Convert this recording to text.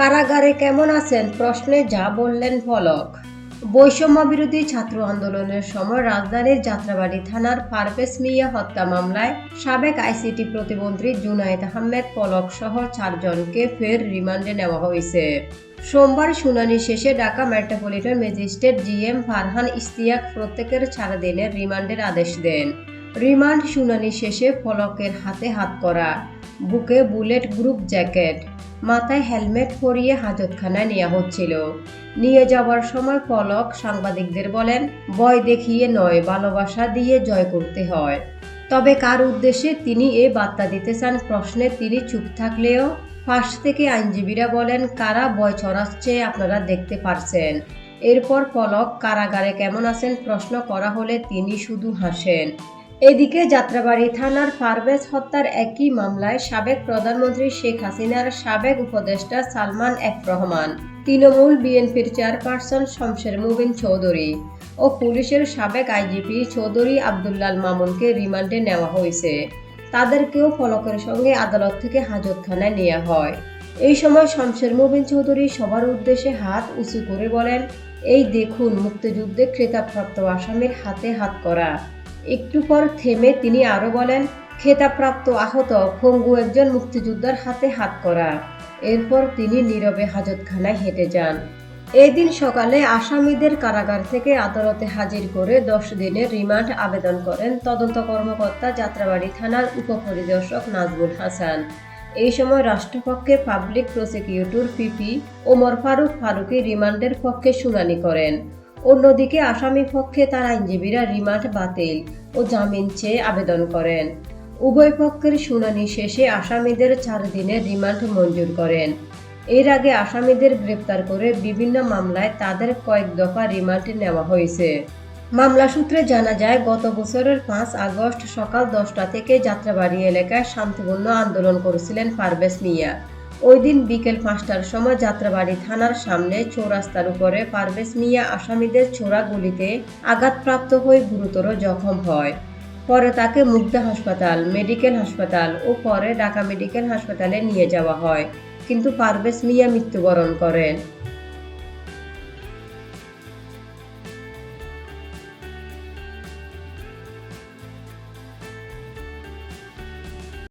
কারাগারে কেমন আছেন? প্রশ্নে যা বললেন ফলক। বৈষম্য বিরোধী ছাত্র আন্দোলনের সময় রাজধানীর যাত্রাবাড়ি থানার পারভেজ মিয়া হত্যা মামলায় সাবেক আইসিটি প্রতিমন্ত্রী জুনায়েদ আহমেদ পলক সহ চারজনকে ফের রিমান্ডে নেওয়া হয়েছে। সোমবার শুনানি শেষে Dhaka metropolitan magistrate G M Farhan Istiak প্রত্যেকের চার দিনের রিমান্ডের আদেশ দেন। রিমান্ড শুনানি শেষে ফলকের হাতে হাত করা, বুকে বুলেট গ্রুপ জ্যাকেট মাথায় হেলমেট পরিয়ে হাজতখানায় নেওয়া হচ্ছিল। নিয়ে যাওয়ার সময় পলক সাংবাদিকদের বলেন, ভয় দেখিয়ে নয়, ভালোবাসা দিয়ে জয় করতে হয়। তবে কার উদ্দেশ্যে তিনি এ বার্তা দিতে চান প্রশ্নে তিনি চুপ থাকলেও ফাঁস থেকে আইনজীবীরা বলেন, কারা ভয় ছড়াচ্ছে আপনারা দেখতে পারছেন। এরপর পলক, কারাগারে কেমন আছেন? প্রশ্ন করা হলে তিনি শুধু হাসেন। এদিকে যাত্রাবাড়ি থানার পারভেজ হত্যার একই মামলায় সাবেক প্রধানমন্ত্রী শেখ হাসিনার সাবেক উপদেষ্টা সালমান এফ রহমান, তৃণমূল বিএনপির চেয়ারপারসন শমশের মুবিন চৌধুরী ও পুলিশের সাবেক আইজিপি চৌধুরী আবদুল্লাল মামুনকে রিমান্ডে নেওয়া হয়েছে। তাদেরকেও ফলকের সঙ্গে আদালত থেকে হাজতখানায় নেওয়া হয়। এই সময় শমশের মুবিন চৌধুরী সবার উদ্দেশ্যে হাত উঁচু করে বলেন, এই দেখুন মুক্তিযুদ্ধে খেতাবপ্রাপ্ত আসামির হাতে হাত করা। একটু পর থেমে তিনি আরও বলেন, খেতাবপ্রাপ্ত আহত পঙ্গু একজন মুক্তিযোদ্ধার হাতে হাত করা। এরপর তিনি নীরবে হাজতখানায় হেঁটে যান। এই দিন সকালে আসামিদের কারাগার থেকে আদালতে হাজির করে দশ দিনের রিমান্ড আবেদন করেন তদন্ত কর্মকর্তা যাত্রাবাড়ি থানার উপপরিদর্শক নাজমুল হাসান। এই সময় রাষ্ট্রপক্ষে public prosecutor PP Omar Faruk Faruki রিমান্ডের পক্ষে শুনানি করেন। অন্যদিকে আসামি পক্ষে তার আইনজীবীরা রিমান্ড বাতিল ও জামিন চেয়ে আবেদন করেন। উভয় পক্ষের শুনানি শেষে আসামিদের চার দিনের রিমান্ড মঞ্জুর করেন। এর আগে আসামিদের গ্রেপ্তার করে বিভিন্ন মামলায় তাদের কয়েক দফা রিমান্ডে নেওয়া হয়েছে। মামলা সূত্রে জানা যায়, গত বছরের পাঁচ আগস্ট সকাল দশটা থেকে যাত্রাবাড়ি এলাকায় শান্তিপূর্ণ আন্দোলন করেছিলেন পারভেজ মিয়া। ওই দিন বিকেল পাঁচটার সময় যাত্রাবাড়ি থানার সামনে চৌরাস্তার উপরে পারভেজ মিয়া আসামিদের ছোড়া গুলিতে আঘাতপ্রাপ্ত হয়ে গুরুতর জখম হয়। পরে তাকে মুগ্ধা হাসপাতাল, মেডিকেল হাসপাতাল ও পরে ঢাকা মেডিকেল হাসপাতালে নিয়ে যাওয়া হয়। কিন্তু পারভেজ মিয়া মৃত্যুবরণ করেন।